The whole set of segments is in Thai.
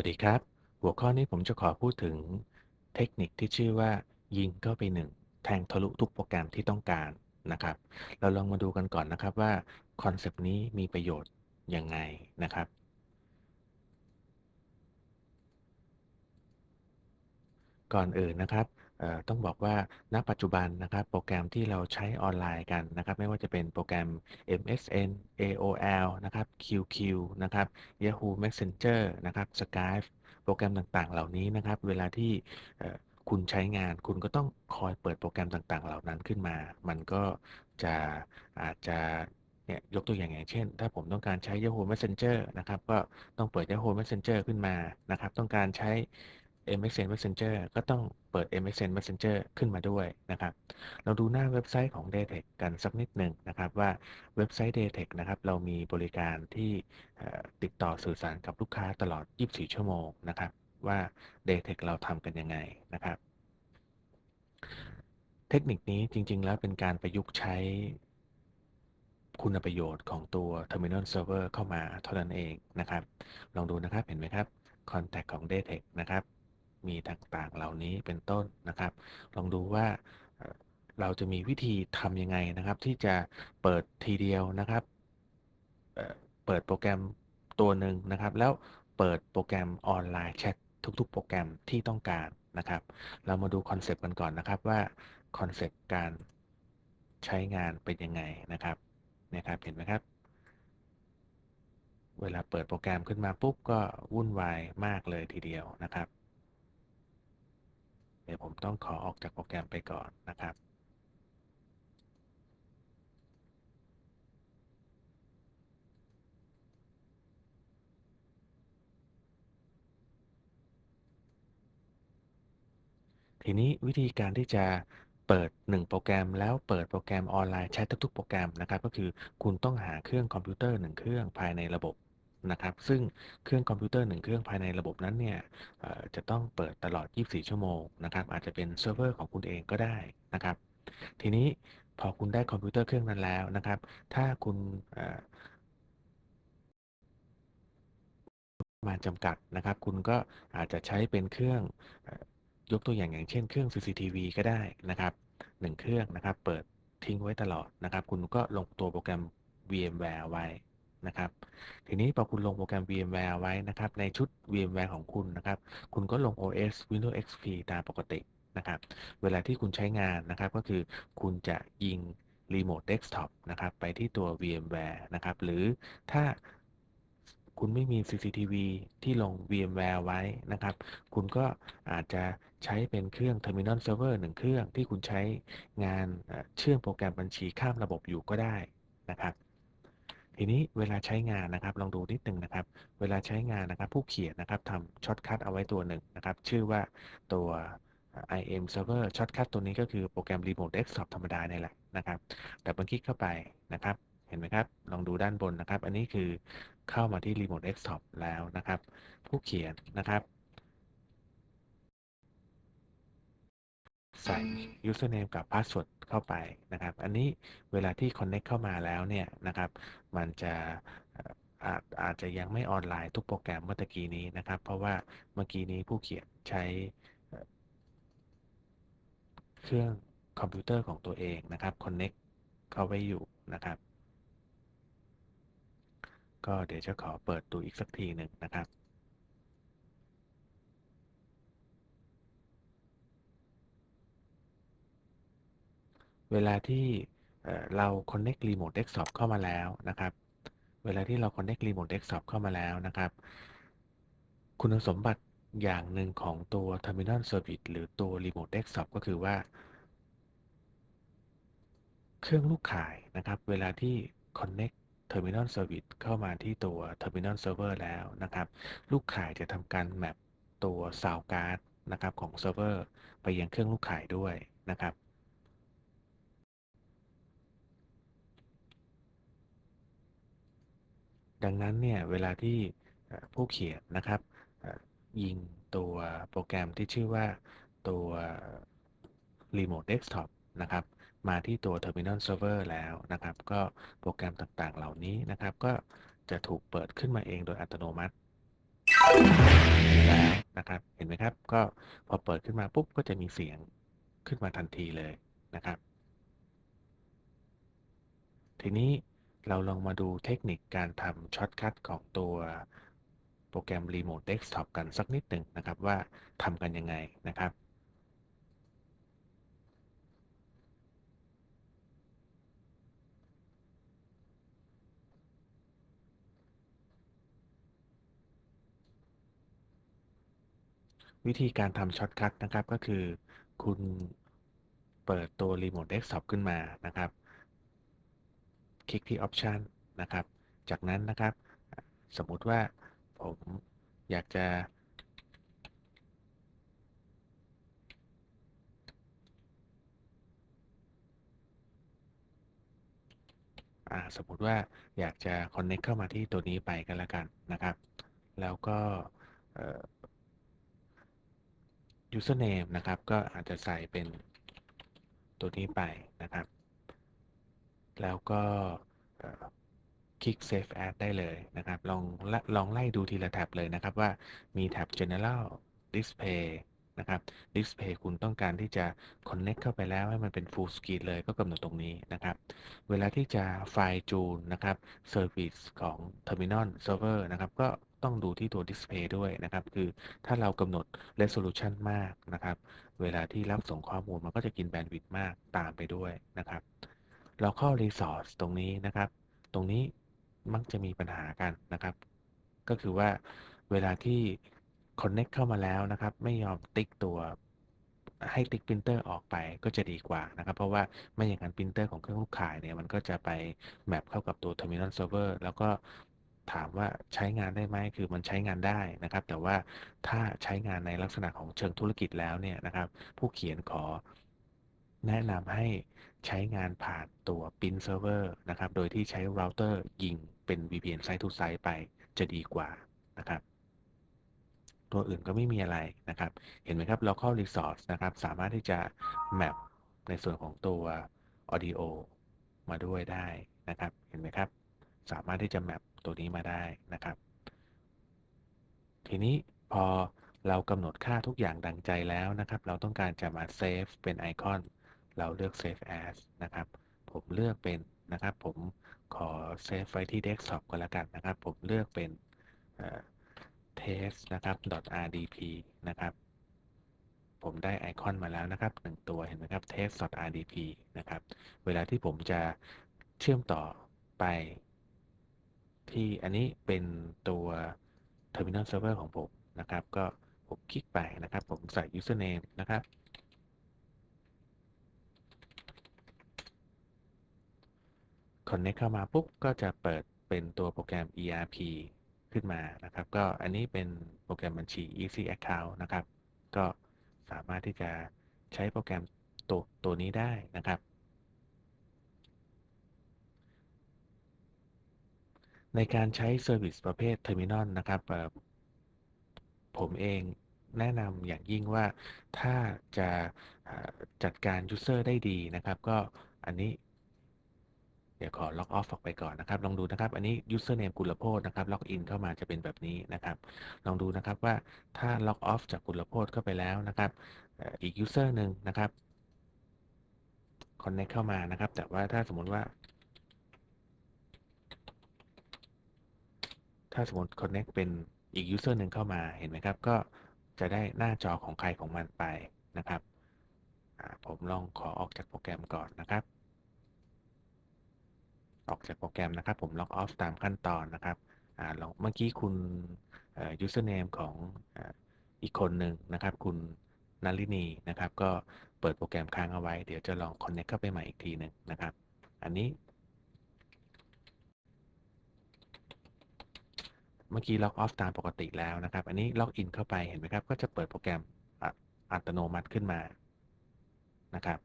วัสดีครับ หัวข้อนี้ผมจะขอพูดถึงเทคนิคที่ชื่อว่า ยิงเข้าไปหนึ่งแทงทะลุทุกโปรแกรมที่ต้องการนะครับ เราลองมาดูกันก่อนนะครับว่าคอนเซปต์นี้มีประโยชน์ยังไงนะครับ ก่อนอื่นนะครับ ต้องบอกว่าณปัจจุบันนะครับโปรแกรมที่เราใช้ออนไลน์กันนะครับไม่ว่าจะเป็นโปรแกรม MSN AOL นะครับ QQ นะครับ Yahoo Messenger นะครับ Skype โปรแกรมต่างๆ เหล่านี้นะครับเวลาที่คุณใช้งานคุณก็ต้องคอยเปิดโปรแกรมต่างๆ เหล่านั้นขึ้นมา มันก็จะอาจจะเนี่ยยกตัวอย่างอย่างเช่น ถ้าผมต้องการใช้ Yahoo Messenger นะครับ ก็ต้องเปิด Yahoo Messenger ขึ้นมานะครับ ต้องการใช้ MSN Messenger ก็ต้องเปิด MSN Messenger ขึ้นมาด้วยนะครับ เราดูหน้าเว็บไซต์ของ d a t e c กันสักนิดหนึ่งนะครับว่าเว็บไซต์ d a t e c นะครับเรามีบริการที่ติดต่อสื่อสารกับลูกค้าตลอด 24 ชั่วโมงนะครับ ว่า d a t e c เราทำกันยังไงนะครับ เทคนิคนี้จริง ๆ แล้วเป็นการประยุกต์ใช้คุณประโยชน์ของตัว Terminal Server เข้ามาเท่านั้นเองนะครับ ลองดูนะครับเห็นไหมครับ Contact ของ d a t e c นะครับ มีต่างๆ เหล่านี้เป็นต้นนะครับ ลองดูว่าเราจะมีวิธีทำยังไงนะครับ ที่จะเปิดทีเดียวนะครับ เปิดโปรแกรมตัวหนึ่งนะครับ แล้วเปิดโปรแกรมออนไลน์แชททุกๆ โปรแกรมที่ต้องการนะครับ เรามาดูคอนเซปต์กันก่อนนะครับว่าคอนเซปต์การใช้งานเป็นยังไงนะครับนี่ยครับเห็นไหมครับ เวลาเปิดโปรแกรมขึ้นมาปุ๊บก็วุ่นวายมากเลยทีเดียวนะครับ เดี๋ยวผมต้องขอออกจากโปรแกรมไปก่อนนะครับ ทีนี้วิธีการที่จะเปิด 1 โปรแกรมแล้วเปิดโปรแกรมออนไลน์แชททุกๆโปรแกรมนะครับ ก็คือคุณต้องหาเครื่องคอมพิวเตอร์ 1 เครื่องภายในระบบ นะครับ ซึ่งเครื่องคอมพิวเตอร์1เครื่องภายในระบบนั้นเนี่ยจะต้องเปิดตลอด 24 ชั่วโมงนะครับ อาจจะเป็นเซิร์ฟเวอร์ของคุณเองก็ได้นะครับ ทีนี้พอคุณได้คอมพิวเตอร์เครื่องนั้นแล้วนะครับ ถ้าคุณมาจำกัดนะครับ คุณก็อาจจะใช้เป็นเครื่องยกตัวอย่างอย่างเช่นเครื่อง CCTV ก็ได้นะครับ1เครื่องนะครับ เปิดทิ้งไว้ตลอดนะครับ คุณก็ลงตัวโปรแกรม VMware ไว้ นะครับ ทีนี้พอคุณลงโปรแกรม VMware ไว้นะครับ ในชุด VMware ของคุณนะครับ คุณก็ลง OS Windows XP ตามปกตินะครับ เวลาที่คุณใช้งานนะครับก็คือคุณจะยิง Remote Desktop นะครับ ไปที่ตัว VMware นะครับ หรือถ้าคุณไม่มี CCTV ที่ลง VMware ไว้นะครับ คุณก็อาจจะใช้เป็นเครื่อง Terminal Server 1เครื่องที่คุณใช้งานเชื่อมโปรแกรมบัญชีข้ามระบบอยู่ก็ได้นะครับ ทีนี้เวลาใช้งานนะครับ ลองดูนิดหนึ่งนะครับ เวลาใช้งานนะครับผู้เขียนนะครับทำช็อตคัทเอาไว้ตัวหนึ่งนะครับ ชื่อว่าตัว IM Server ช็อตคัทตัวนี้ก็คือโปรแกรม Remote Desktop ธรรมดาเนี่ยแหละนะครับ แต่บังคลิกเข้าไปนะครับ เห็นไหมครับ ลองดูด้านบนนะครับ อันนี้คือเข้ามาที่ Remote Desktop แล้วนะครับ ผู้เขียนนะครับ ใส่ username กับ password เข้าไปนะครับ อันนี้เวลาที่ connect เข้ามาแล้วเนี่ยนะครับ มันจะเอ่ออาจอาจจะยังไม่ออนไลน์ทุกโปรแกรมเมื่อตะกี้นี้นะครับ เพราะว่าเมื่อกี้นี้ผู้เขียนใช้เอ่อเครื่องคอมพิวเตอร์ของตัวเองนะครับ connect เข้าไว้อยู่นะครับ ก็เดี๋ยวจะขอเปิดดูอีกสักทีหนึ่งนะครับ เวลาที่เรา connect remote desktop เข้ามาแล้วนะครับ เวลาที่เรา connect remote desktop เข้ามาแล้วนะครับ คุณสมบัติอย่างหนึ่งของตัว terminal service หรือตัว remote desktop ก็คือว่า เครื่องลูกข่ายนะครับ เวลาที่ connect terminal service เข้ามาที่ตัว terminal server แล้วนะครับ ลูกข่ายจะทำการ map ตัว sound card นะครับของเซิร์ฟเวอร์ไปยังเครื่องลูกข่ายด้วยนะครับ ดังนั้นเนี่ยเวลาที่ผู้เขียนนะครับยิงตัวโปรแกรมที่ชื่อว่าตัว Remote Desktop นะครับมาที่ตัว Terminal Server แล้วนะครับ ก็โปรแกรมต่างๆเหล่านี้นะครับ ก็จะถูกเปิดขึ้นมาเองโดยอัตโนมัติแล้วนะครับเห็นไหมครับ ก็พอเปิดขึ้นมาปุ๊บก็จะมีเสียงขึ้นมาทันทีเลยนะครับ ทีนี้ เราลองมาดูเทคนิคการทำช็อตคัทของตัวโปรแกรม Remote Desktop กันสักนิดหนึ่งนะครับว่าทำกันยังไงนะครับ วิธีการทำช็อตคัทนะครับก็คือคุณเปิดตัว Remote Desktop ขึ้นมานะครับ คลิกที่ Option นะครับ จากนั้นนะครับ สมมุติว่าผมอยากจะสมมติว่าอยากจะ Connect เข้ามาที่ตัวนี้ไปกันแล้วกันนะครับ แล้วก็ username นะครับ ก็อาจจะใส่เป็นตัวนี้ไปนะครับ แล้วก็คลิก Save As ได้เลยนะครับ ลองลลองไล่ดูทีละแท็บเลยนะครับว่ามีแท็บ General Display นะครับ Display คุณต้องการที่จะ Connect เข้าไปแล้วให้มันเป็น Full Screen เลยก็กำหนดตรงนี้นะครับ เวลาที่จะไฟล์จูนนะครับ Service ของ Terminal Server นะครับ ก็ต้องดูที่ตัว Display ด้วยนะครับ คือถ้าเรากำหนด Resolution มากนะครับ เวลาที่รับส่งข้อมูลมันก็จะกินแบนด์วิดต์มากตามไปด้วยนะครับ เราเข้า Resource ตรงนี้นะครับ ตรงนี้มักจะมีปัญหากันนะครับ ก็คือว่าเวลาที่ Connect เข้ามาแล้วนะครับ ไม่ยอมติ๊กตัวให้ติ๊กปรินเตอร์ออกไปก็จะดีกว่านะครับ เพราะว่าไม่อย่างนั้นปรินเตอร์ของเครื่องลูกข่ายเนี่ยมันก็จะไปแมปเข้ากับตัว Terminal Server แล้วก็ถามว่าใช้งานได้ไหมคือมันใช้งานได้นะครับ แต่ว่าถ้าใช้งานในลักษณะของเชิงธุรกิจแล้วเนี่ยนะครับ ผู้เขียนขอ แนะนำให้ใช้งานผ่านตัว Pin Server นะครับ โดยที่ใช้เราเตอร์ยิงเป็น VPN Site to Site ไปจะดีกว่านะครับ ตัวอื่นก็ไม่มีอะไรนะครับ เห็นไหมครับ Local Resource นะครับ สามารถที่จะ map ในส่วนของตัว Audio มาด้วยได้นะครับ เห็นไหมครับ สามารถที่จะ map ตัวนี้มาได้นะครับ ทีนี้พอเรากำหนดค่าทุกอย่างดังใจแล้วนะครับ เราต้องการจะมาเซฟเป็นไอคอน เราเลือก Save As นะครับ ผมเลือกเป็นนะครับ ผมขอเซฟไว้ที่ Desktop ก็แล้วกันนะครับ ผมเลือกเป็น test นะครับ .rdp นะครับ ผมได้ไอคอนมาแล้วนะครับหนึ่งตัวเห็นไหมครับ test.rdp นะครับ เวลาที่ผมจะเชื่อมต่อไป ที่อันนี้เป็นตัว Terminal Server ของผมนะครับ ก็ผมคลิกไปนะครับ ผมใส่ username นะครับ Connect เข้ามาปุ๊บก็จะเปิดเป็นตัวโปรแกรม ERP ขึ้นมานะครับ ก็อันนี้เป็นโปรแกรมบัญชี Easy Account นะครับ ก็สามารถที่จะใช้โปรแกรมตัวตัวนี้ได้นะครับ ในการใช้ Service ประเภท Terminal นะครับผมเองแนะนำอย่างยิ่งว่าถ้าจะจัดการ User ได้ดีนะครับ ก็อันนี้ เดี๋ยวขอล็อกออฟออกไปก่อนนะครับ ลองดูนะครับ อันนี้ username กุลโพธนะครับ ล็อกอินเข้ามาจะเป็นแบบนี้นะครับ ลองดูนะครับว่าถ้าล็อกออฟจากกุลโพธเข้าไปแล้วนะครับอีก user หนึ่งนะครับ connect เข้ามานะครับ แต่ว่าถ้าสมมติว่า ถ้าสมมติ connect เป็นอีก user หนึ่งเข้ามาเห็นไหมครับ ก็จะได้หน้าจอของใครของมันไปนะครับผมลองขอออกจากโปรแกรมก่อนนะครับ ออกจากโปรแกรมนะครับ ผมล็อกออฟตามขั้นตอนนะครับอลองเมื่อกี้คุณ username ของอีกคนหนึ่งนะครับ คุณนารินีนะครับ ก็เปิดโปรแกรมค้างเอาไว้ เดี๋ยวจะลอง connect เข้าไปใหม่อีกทีหนึ่งนะครับ อันนี้ เมื่อกี้ล็อกออฟตามปกติแล้วนะครับ อันนี้ล็อกอินเข้าไปเห็นไหมครับ ก็จะเปิดโปรแกรมอัตโนมัติขึ้นมานะครับ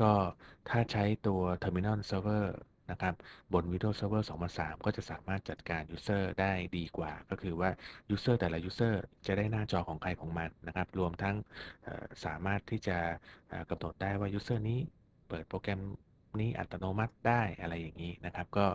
ก็ถ้าใช้ตัว Terminal Server นะครับ บน Windows Server 2003 ก็จะสามารถจัดการ User ได้ดีกว่า ก็คือว่า User แต่ละ User จะได้หน้าจอของใครของมันนะครับ รวมทั้งสามารถที่จะกำหนดได้ว่า User นี้เปิดโปรแกรมนี้อัตโนมัติได้อะไรอย่างนี้นะครับ ก็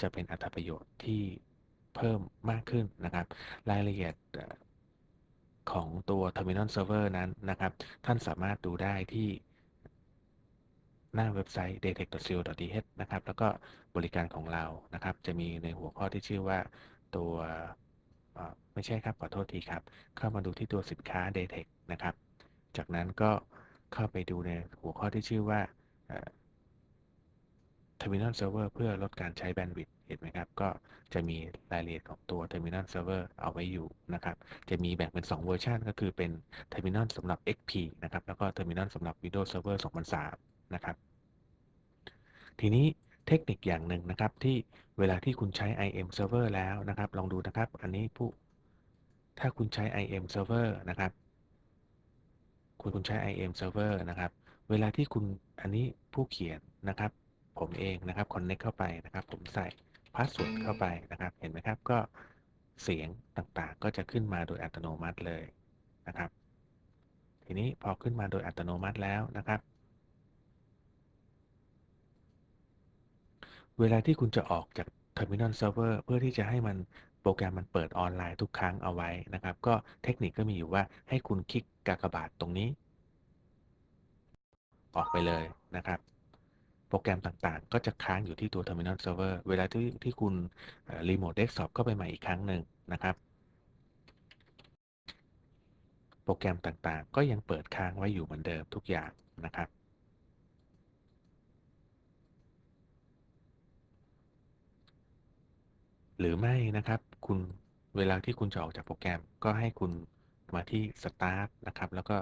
จะเป็นอัตประโยชน์ที่เพิ่มมากขึ้นนะครับ รายละเอียดของตัว Terminal Server นั้นนะครับ ท่านสามารถดูได้ที่ หน้าเว็บไซต์ datec.co.th นะครับ แล้วก็บริการของเรานะครับ จะมีในหัวข้อที่ชื่อว่าตัวไม่ใช่ครับ ขอโทษทีครับ เข้ามาดูที่ตัวสินค้า datec นะครับ จากนั้นก็เข้าไปดูในหัวข้อที่ชื่อว่า Terminal Server เพื่อลดการใช้แบนด์วิดต์เห็นไหมครับ ก็จะมีรายละเอียดของตัว Terminal Server เอาไว้อยู่นะครับ จะมีแบ่งเป็น 2 เวอร์ชันก็คือเป็น Terminal สำหรับ XP นะครับ แล้วก็ Terminal สำหรับ Windows Server 2003 นะครับ ทีนี้เทคนิคอย่างหนึ่งนะครับที่เวลาที่คุณใช้ IM Server แล้วนะครับ ลองดูนะครับ อันนี้ผู้ถ้าคุณใช้ IM Server นะครับ คุณคุณใช้ IM Server นะครับ เวลาที่คุณอันนี้ผู้เขียนนะครับ ผมเองนะครับ connect เข้าไปนะครับ ผมใส่พาสเวิร์ดเข้าไปนะครับ เห็นไหมครับก็เสียงต่างๆ ก็จะขึ้นมาโดยอัตโนมัติเลยนะครับ ทีนี้พอขึ้นมาโดยอัตโนมัติแล้วนะครับ เวลาที่คุณจะออกจาก Terminal Server เพื่อที่จะให้มันโปรแกรมมันเปิดออนไลน์ทุกครั้งเอาไว้นะครับ ก็เทคนิคก็มีอยู่ว่าให้คุณคลิกกากบาทตรงนี้ ออกไปเลยนะครับ โปรแกรมต่างๆ ก็จะค้างอยู่ที่ตัว Terminal Server เวลาที่ที่คุณ Remote Desktop เข้าไปใหม่อีกครั้งหนึ่งนะครับ โปรแกรมต่างๆ ก็ยังเปิดค้างไว้อยู่เหมือนเดิมทุกอย่างนะครับ หรือไม่นะครับ คุณเวลาที่คุณจะออกจากโปรแกรมก็ให้คุณมาที่ Start นะครับ แล้วก็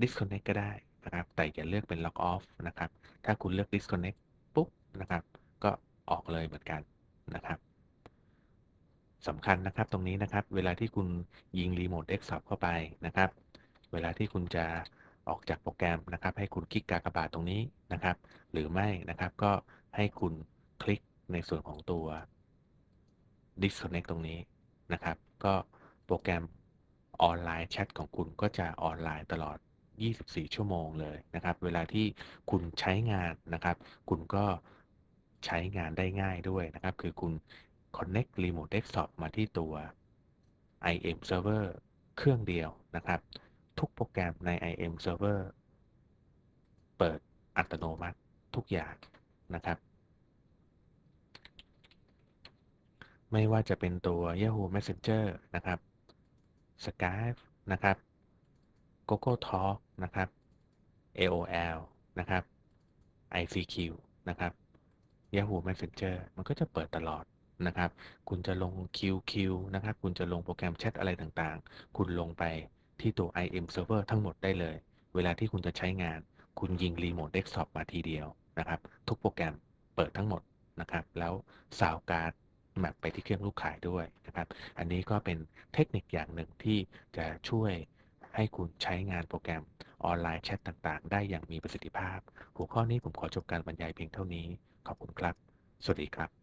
Disconnect ก็ได้นะครับ แต่อย่าเลือกเป็น Log Off นะครับ ถ้าคุณเลือก Disconnect ปุ๊บนะครับ ก็ออกเลยเหมือนกันนะครับสำคัญนะครับตรงนี้นะครับ เวลาที่คุณยิง Remote Desktop เข้าไปนะครับ เวลาที่คุณจะออกจากโปรแกรมนะครับ ให้คุณคลิกกากบาทตรงนี้นะครับ หรือไม่นะครับก็ให้คุณคลิกในส่วนของตัว disconnect ตรงนี้นะครับ ก็โปรแกรมออนไลน์แชทของคุณก็จะออนไลน์ตลอด 24 ชั่วโมงเลยนะครับ เวลาที่คุณใช้งานนะครับ คุณก็ใช้งานได้ง่ายด้วยนะครับ คือคุณ connect remote desktop มาที่ตัว IM server เครื่องเดียวนะครับ ทุกโปรแกรมใน IM server เปิดอัตโนมัติทุกอย่างนะครับ ไม่ว่าจะเป็นตัว Yahoo Messenger นะครับ Skype นะครับ Google Talk นะครับ AOL นะครับ ICQ นะครับ Yahoo Messenger มันก็จะเปิดตลอดนะครับ คุณจะลง QQ นะครับ คุณจะลงโปรแกรมแชทอะไรต่างๆ คุณลงไปที่ตัว IM Server ทั้งหมดได้เลย เวลาที่คุณจะใช้งาน คุณยิง Remote Desktop มาทีเดียวนะครับ ทุกโปรแกรมเปิดทั้งหมดนะครับ แล้วซาวการ์ด แมปไปที่เครื่องลูกขายด้วยนะครับ อันนี้ก็เป็นเทคนิคอย่างหนึ่งที่จะช่วยให้คุณใช้งานโปรแกรมออนไลน์แชทต่างๆ ได้อย่างมีประสิทธิภาพ หัวข้อนี้ผมขอจบการบรรยายเพียงเท่านี้ ขอบคุณครับ สวัสดีครับ